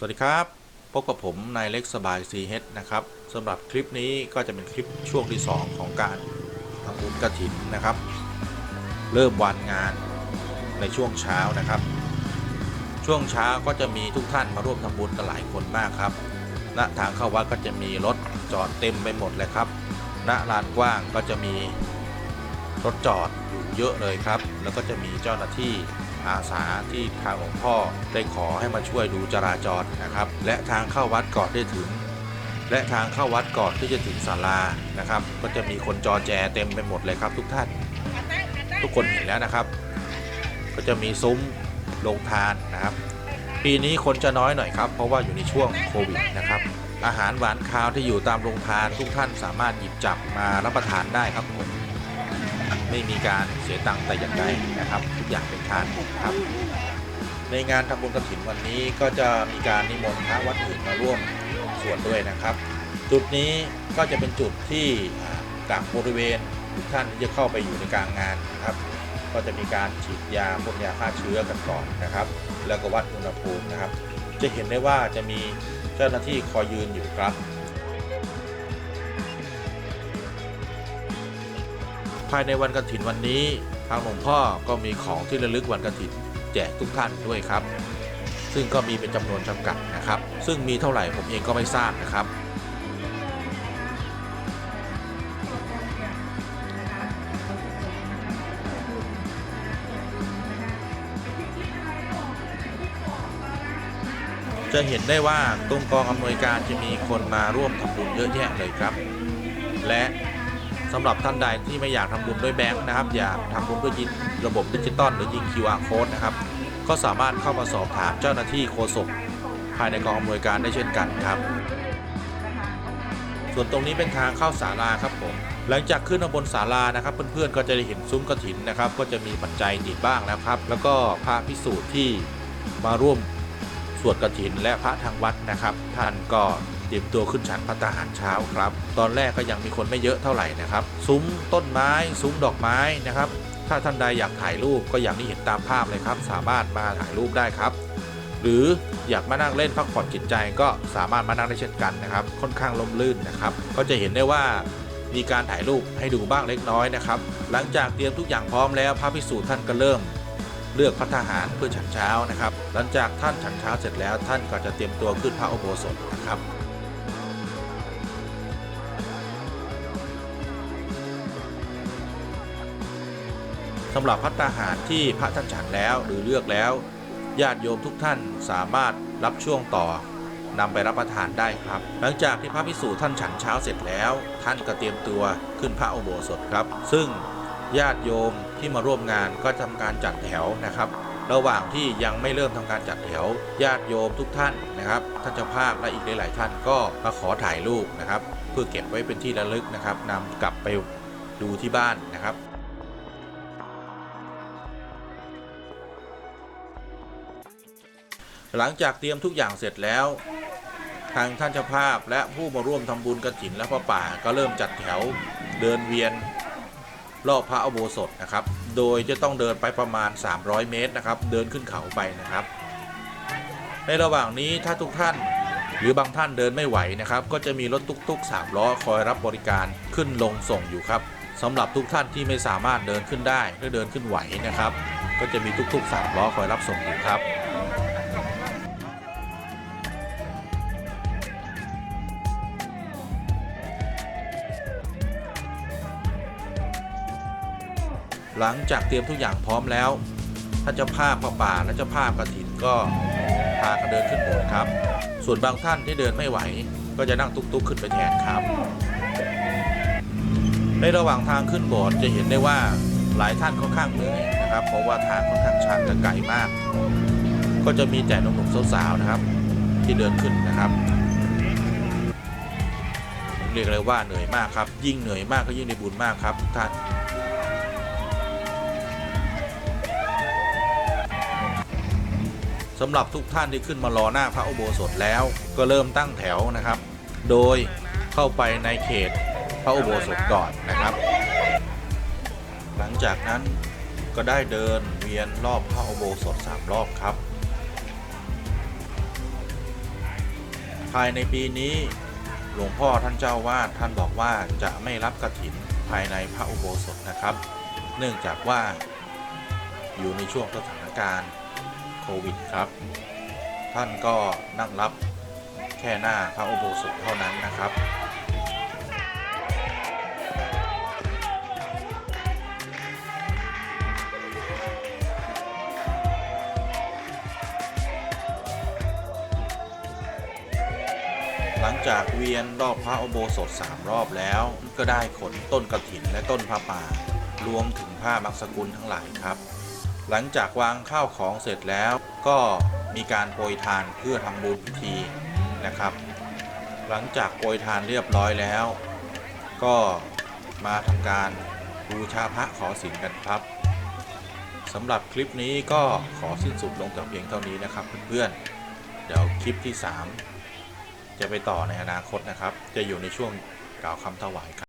สวัสดีครับ พบกับผมนายเล็กสบายซีเฮดนะครับสำหรับคลิปนี้ก็จะเป็นคลิปช่วงที่ 2 ของการทำบุญกระถินนะครับ เริ่มวันงานในช่วงเช้านะครับ ช่วงเช้าก็จะมีทุกท่านมาร่วมทำบุญกันหลายคนมากครับณทางเข้าวัดก็จะมีรถจอดเต็มไปหมดเลยครับณลานกว้างก็จะมีรถจอดอยู่เยอะเลยครับ แล้วก็จะมีเจ้าหน้าที่ อาสาที่ทางหลวงพ่อได้ขอให้มาช่วยดูจราจรนะครับ และทางเข้าวัดก่อนได้ถึง และทางเข้าวัดก่อนที่จะถึงศาลานะครับ ก็จะมีคนจอแจเต็มไปหมดเลยครับ ทุกท่าน ทุกคนเห็นแล้วนะครับ ก็จะมีซุ้มโรงทานนะครับ ปีนี้คนจะน้อยหน่อยครับ เพราะว่าอยู่ในช่วงโควิดนะครับอาหารหวานคาวที่อยู่ตามโรงทานทุกท่านสามารถหยิบจับมารับประทานได้ครับผม ไม่มีการเสียตังค์แต่อย่างใดนะครับ ทุกอย่างเป็นทานครับ ในงานทำบุญกฐินวันนี้ก็จะมีการนิมนต์พระวัดอื่นมาร่วมส่วนด้วยนะครับ จุดนี้ก็จะเป็นจุดที่อ่ากักบริเวณทุกท่านที่จะเข้าไปอยู่ในกลางงานนะครับ ก็จะมีการฉีดยาพ่นยาฆ่าเชื้อกันก่อนนะครับ แล้วก็วัดอุณหภูมินะครับ จะเห็นได้ว่าจะมีเจ้าหน้าที่คอยยืนอยู่ครับ ภายในวันกฐินวันนี้ ทางหลวงพ่อก็มีของที่ระลึกวันกฐินแจกทุกท่านด้วยครับ ซึ่งก็มีเป็นจำนวนจำกัดนะครับ ซึ่งมีเท่าไหร่ผมเองก็ไม่ทราบนะครับจะเห็นได้ว่าตรงกองอำนวยการจะมีคนมาร่วมทำบุญเยอะแยะเลยครับ และ สำหรับท่านใดที่ไม่อยากทำบุญด้วยแบงค์นะครับ อยากทำบุญด้วยยิงระบบดิจิตอลหรือยิง QR code นะครับ ก็สามารถเข้ามาสอบถามเจ้าหน้าที่โฆษกภายในกองอำนวยการได้เช่นกันครับ ส่วนตรงนี้เป็นทางเข้าศาลาครับผมหลังจากขึ้นมาบนศาลานะครับ เพื่อนๆก็จะได้เห็นซุ้มกระถินนะครับ ก็จะมีปัจจัยติดบ้างแล้วครับ แล้วก็พระพิสูจน์ที่มาร่วมสวดกระถินและพระทางวัดนะครับ ท่านก็ เตรียมตัวขึ้นชั้นพัตาหารเช้าครับ ตอนแรกก็ยังมีคนไม่เยอะเท่าไหร่นะครับ ซุ้มต้นไม้ ซุ้มดอกไม้นะครับ ถ้าท่านใดอยากถ่ายรูปก็อย่างที่เห็นตามภาพเลยครับ สามารถมาถ่ายรูปได้ครับ หรืออยากมานั่งเล่นพักผ่อนจิตใจก็สามารถมานั่งได้เช่นกันนะครับ ค่อนข้างลมลื่นนะครับ ก็จะเห็นได้ว่ามีการถ่ายรูปให้ดูบ้างเล็กน้อยนะครับ หลังจากเตรียมทุกอย่างพร้อมแล้วพระภิกษุท่านก็เริ่มเลือกพัฒหารเพื่อฉันเช้านะครับ หลังจากท่านฉันเช้าเสร็จแล้วท่านก็จะเตรียมตัวขึ้นพระอุโบสถนะครับ สำหรับพัตตาหารที่พระท่านฉันแล้วหรือเลือกแล้ว ญาติโยมทุกท่านสามารถรับช่วงต่อนำไปรับประทานได้ครับ หลังจากที่พระพิสูจน์ท่านฉันเช้าเสร็จแล้ว ท่านก็เตรียมตัวขึ้นพระอุโบสถครับ ซึ่งญาติโยมที่มาร่วมงานก็ทำการจัดแถวนะครับ ระหว่างที่ยังไม่เริ่มทำการจัดแถว ญาติโยมทุกท่านนะครับท่านเจ้าภาพและอีกหลาย ๆ ท่านก็มาขอถ่ายรูปนะครับ เพื่อเก็บไว้เป็นที่ระลึกนะครับนำกลับไปดูที่บ้านนะครับ หลังจากเตรียมทุกอย่างเสร็จแล้ว ทางท่านเจ้าภาพและผู้มาร่วมทำบุญกระถินและพระป่าก็เริ่มจัดแถวเดินเวียนรอบพระอุโบสถนะครับ โดยจะต้องเดินไปประมาณ 300 เมตรนะครับ เดินขึ้นเขาไปนะครับ ในระหว่างนี้ถ้าทุกท่านหรือบางท่านเดินไม่ไหวนะครับ ก็จะมีรถตุ๊กๆ3ล้อคอยรับบริการขึ้นลงส่งอยู่ครับสำหรับทุกท่านที่ไม่สามารถเดินขึ้นได้หรือเดินขึ้นไหวนะครับ ก็จะมีตุ๊กๆ3ล้อคอยรับส่งอยู่ครับ หลังจากเตรียมทุกอย่างพร้อมแล้วท่านเจ้าภาพพระป่าและเจ้าภาพกระถินก็พากันเดินขึ้นโบสถ์ครับ ส่วนบางท่านที่เดินไม่ไหว ก็จะนั่งตุ๊กๆขึ้นไปแทนครับ ในระหว่างทางขึ้นโบสถ์จะเห็นได้ว่าหลายท่านค่อนข้างเหนื่อยนะครับ เพราะว่าทางค่อนข้างชันและไกลมาก ก็จะมีแต่หนุ่มๆสาวๆนะครับ ที่เดินขึ้นนะครับเรียกเลยว่าเหนื่อยมากครับ ยิ่งเหนื่อยมากก็ยิ่งได้บุญมากครับทุกท่าน สำหรับทุกท่านที่ขึ้นมารอหน้าพระอุโบสถแล้ว ก็เริ่มตั้งแถวนะครับ โดยเข้าไปในเขตพระอุโบสถก่อนนะครับ หลังจากนั้นก็ได้เดินเวียนรอบพระอุโบสถสามรอบครับ ภายในปีนี้หลวงพ่อท่านเจ้าวาดท่านบอกว่าจะไม่รับกระถินภายในพระอุโบสถนะครับ เนื่องจากว่าอยู่ในช่วงสถานการณ์ ควิดครับ ท่านก็นั่งรับแค่หน้าพระอุโบสถเท่านั้นนะครับหลังจากเวียนรอบพระอุโบสถสามรอบแล้ว ก็ได้ขนต้นกระถินและต้นผ้าป่ารวมถึงผ้ามักสกุลทั้งหลายครับ หลังจากวางข้าวของเสร็จแล้วก็มีการโปรยทานเพื่อทำบุญพิธีนะครับ หลังจากโปรยทานเรียบร้อยแล้ว ก็มาทำการบูชาพระขอศีลกันครับสำหรับคลิปนี้ก็ขอสิ้นสุดลงแต่เพียงเท่านี้นะครับเพื่อนๆเดี๋ยวคลิปที่ 3 จะไปต่อในอนาคตนะครับ จะอยู่ในช่วงกล่าวคำถวายครับ